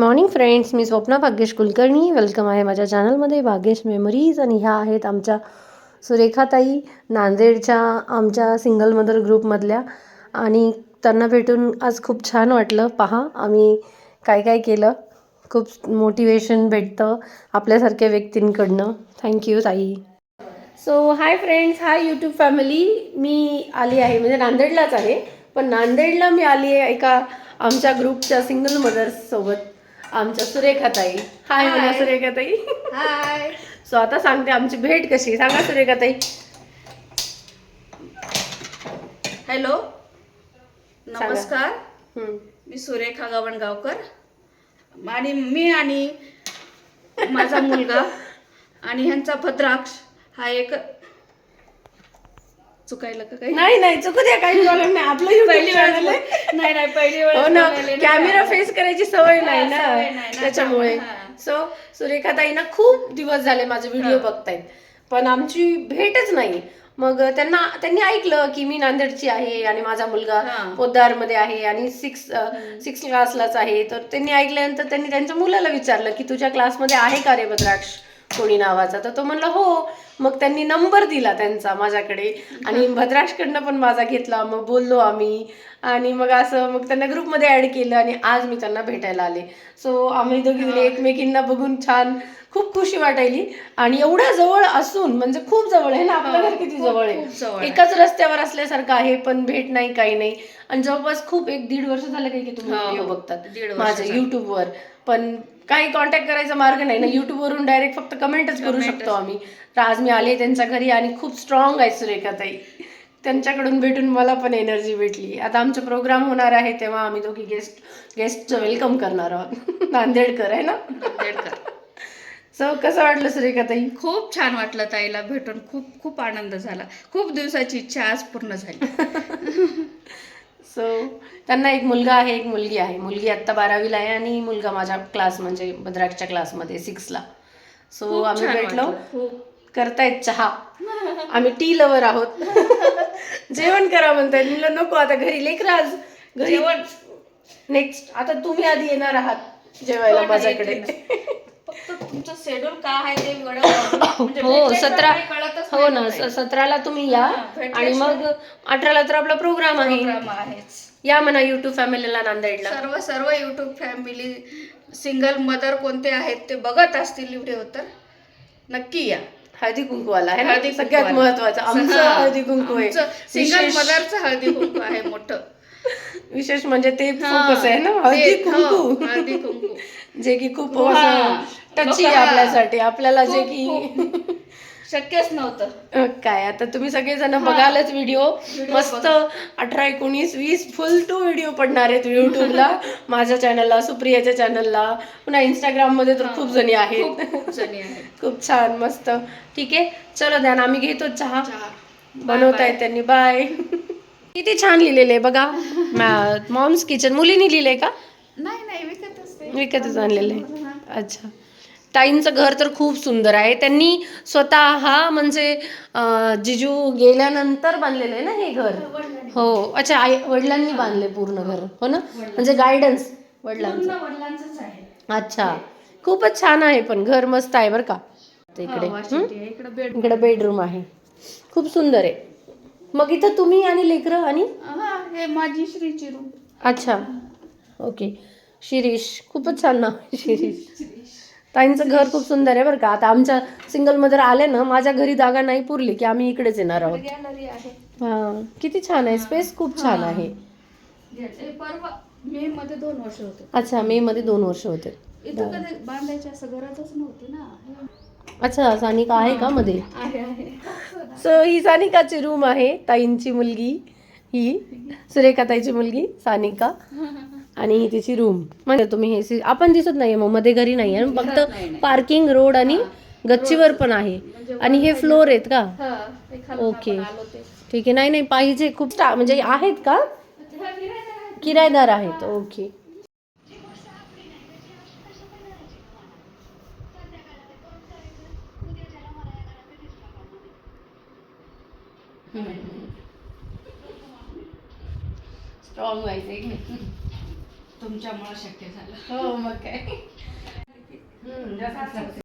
Morning friends मी Swapna Bhagyesh Kulkarni. Welcome आहे माझ्या चॅनलमध्ये भाग्येश मेमरीज आणि ह्या आहेत आमच्या सुरेखाताई नांदेडच्या आमच्या सिंगल मदर ग्रुपमधल्या आणि त्यांना भेटून आज खूप छान वाटलं. पहा आम्ही काय काय केलं. खूप मोटिवेशन भेटतं आपल्यासारख्या व्यक्तींकडनं. थँक्यू ताई. So hi friends hi YouTube family मी आली आहे. म्हणजे नांदेडलाच आहे. पण नांदेडला मी आली आहे एका आमच्या ग्रुपच्या सिंगल मदर्ससोबत आमच्या सुरेखाताई. हाय म्हणा सुरेखाताई. हाय. सो आता सांगते आमची भेट कशी. सांगा सुरेखाताई. हॅलो. नमस्कार. मी सुरेखा गवणगावकर. आणि मी आणि माझा मुलगा आणि ह्यांचा भद्राक्ष हा एक चुकायला का काही? नाही नाही चुकू द्या काही प्रॉब्लेम नाही. आपलं पहिली वेळ आहे. नाही नाही पहिली वेळ हो ना कॅमेरा फेस करायची सवय नाही ना. त्याच्यामुळे. सो सुरेखाताई ना खूप दिवस झाले माझे व्हिडिओ बघतायत. पण आमची भेटच नाही. मग त्यांना त्यांनी ऐकलं की मी नांदेडची आहे आणि माझा मुलगा हा. पोद्दारमध्ये आहे आणि सिक्स सिक्स क्लासलाच आहे. तर त्यांनी ऐकल्यानंतर त्यांनी त्यांच्या मुलाला विचारलं की तुझ्या क्लासमध्ये आहे का रे भद्राक्ष कोणी नावाचा? तर तो म्हणला हो. मग त्यांनी नंबर दिला त्यांचा माझ्याकडे. आणि भद्राक्षकडनं पण माझा घेतला. मग बोललो आम्ही. आणि मग असं मग त्यांना ग्रुपमध्ये ऍड केलं आणि आज मी त्यांना भेटायला आले. सो आम्ही दोघी एकमेकींना बघून छान खूप खुशी वाटायली. आणि एवढ्या जवळ असून म्हणजे खूप जवळ आहे ना आपलं घर किती जवळ हो, आहे. एकाच रस्त्यावर असल्यासारखं आहे पण भेट नाही काही नाही. आणि जवळपास खूप एक दीड वर्ष झालं काही की तुम्ही हो, व्हिडिओ हो. बघतात दीड वर्ष माझ्या. युट्यूबवर पण काही कॉन्टॅक्ट करायचा मार्ग नाही ना. YouTube वरून डायरेक्ट फक्त कमेंटच करू शकतो आम्ही. तर आज मी आले त्यांच्या घरी आणि खूप स्ट्रॉंग आहे सुरेखाताई त्यांच्याकडून भेटून मला पण एनर्जी भेटली. आता आमचा प्रोग्राम होणार आहे तेव्हा आम्ही दोघी गेस्ट गेस्टचं वेलकम करणार आहोत. नांदेडकर आहे ना? नांदेडकर. सो कसं वाटलं सुरेखाताई खूप छान वाटलं ताईला भेटून. खूप खूप आनंद झाला. खूप दिवसाची इच्छा आज पूर्ण झाली. सो त्यांना एक मुलगा आहे एक मुलगी आहे. मुलगी आत्ता बारावीला आहे आणि मुलगा माझ्या क्लास म्हणजे भद्राकच्या क्लासमध्ये सिक्सला सो खूप आम्ही भेटलो. करतायत चहा. आम्ही टी लवर आहोत. जेवण करा म्हणतायत. म्हणलं नको आता घरी लेकर आज. घरी जेवण. नेक्स्ट आता तुम्ही आधी येणार आहात जेवायला माझ्याकडे. फक्त तुमचं शेड्यूल काय आहे ते म्हणजे हो सतरा हो ना सतराला तुम्ही या. आणि मग अठराला तर आपला प्रोग्राम आहे. या म्हणा युट्यूब फॅमिलीला नांदेडला. सर्व सर्व युट्यूब फॅमिली सिंगल मदर कोणते आहेत ते बघत असतील व्हिडिओ तर नक्की या. हळदी कुंकूवाला आहे ना? हळदी सगळ्यात. महत्वाचं आमचं. हळदी कुंकू आहे. सिंगल मदरचं हळदी कुंकू आहे मोठं. विशेष म्हणजे ते. फोकस आहे ना? हळदी हो, कुंकू. हळदी कुंकू. जे की खूप. टची आपल्यासाठी. आपल्याला जे की शक्यच नव्हतं. काय आता तुम्ही सगळेजण बघालच व्हिडिओ. मस्त अठरा एकोणीस वीस फुल टू व्हिडिओ पडणार आहेत युट्यूबला माझ्या चॅनलला सुप्रियाच्या चॅनलला पुन्हा इंस्टाग्राममध्ये तर खूप जणी आहेत. खूप छान मस्त. ठीक आहे चलो ध्यान आम्ही घेतो चहा. बनवतायत त्यांनी. बाय. किती छान लिहिलेले बघा. मॉम्स किचन मुलीनी लिहिलंय का? नाही नाही विकतच विकतच आणलेलं आहे. अच्छा. ताईंचं घर तर खूप सुंदर आहे. त्यांनी स्वतः हा म्हणजे जिजू गेल्यानंतर बांधलेलं आहे ना हे घर? हो. अच्छा आई वडिलांनी बांधले पूर्ण घर. हो ना? म्हणजे गायडन्स वडिलांचं. अच्छा. खूपच छान आहे पण घर मस्त आहे बरं का. इकडे. इकडं बेड इकडे बेडरूम आहे. खूप सुंदर आहे. मग इथं तुम्ही आणि लेकरं आणि? हा हे माझी श्रीची रूम अच्छा. ओके. शिरीष. खूपच छान नाव आहे शिरीष. ताईंचं घर खूप सुंदर आहे बरं का. आता आमच्या सिंगल मदर आले ना माझ्या घरी जागा नाही पुरली की आम्ही इकडेच येणार आहोत. हा किती छान आहे. स्पेस खूप छान आहे. मे मध्ये दोन वर्ष होते. अच्छा मे मध्ये दोन वर्ष होते. इथं कधी बांधायची असं गरजच नव्हती ना. अच्छा सानिका आहे का मध्ये? सो ही सानिकाची रूम आहे ताईंची मुलगी. ही. सुरेखा ताईची मुलगी सानिका. आणि ही तिची रूम म्हणजे तुम्ही हे सी- आपण दिसत नाहीये मग मध्ये घरी नाही आहे फक्त. पार्किंग रोड आणि गच्चीवर पण आहे. आणि हे फ्लोर आहेत का? ओके. ठीक आहे. नाही नाही पाहिजे. खूप टा- म्हणजे आहेत का. किरायदार आहेत. ओके स्ट्रॉंग व्हायचं एक तुमच्यामुळे शक्य झालं. हो मग काय.